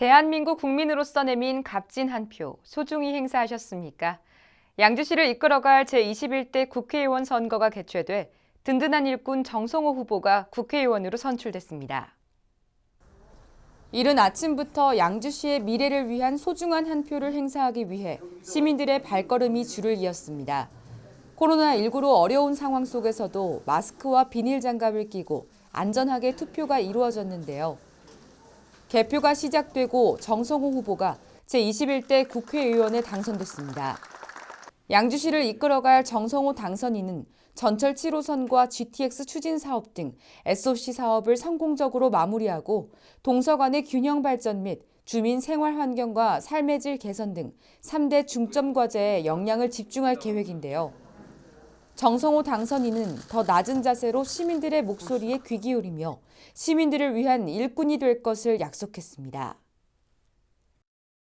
대한민국 국민으로서 내민 값진 한 표 소중히 행사하셨습니까? 양주시를 이끌어갈 제21대 국회의원 선거가 개최돼 든든한 일꾼 정성호 후보가 국회의원으로 선출됐습니다. 이른 아침부터 양주시의 미래를 위한 소중한 한 표를 행사하기 위해 시민들의 발걸음이 줄을 이었습니다. 코로나19로 어려운 상황 속에서도 마스크와 비닐 장갑을 끼고 안전하게 투표가 이루어졌는데요. 개표가 시작되고 정성호 후보가 제21대 국회의원에 당선됐습니다. 양주시를 이끌어갈 정성호 당선인은 전철 7호선과 GTX 추진 사업 등 SOC 사업을 성공적으로 마무리하고 동서간의 균형 발전 및 주민 생활 환경과 삶의 질 개선 등 3대 중점 과제에 역량을 집중할 계획인데요. 정성호 당선인은 더 낮은 자세로 시민들의 목소리에 귀 기울이며 시민들을 위한 일꾼이 될 것을 약속했습니다.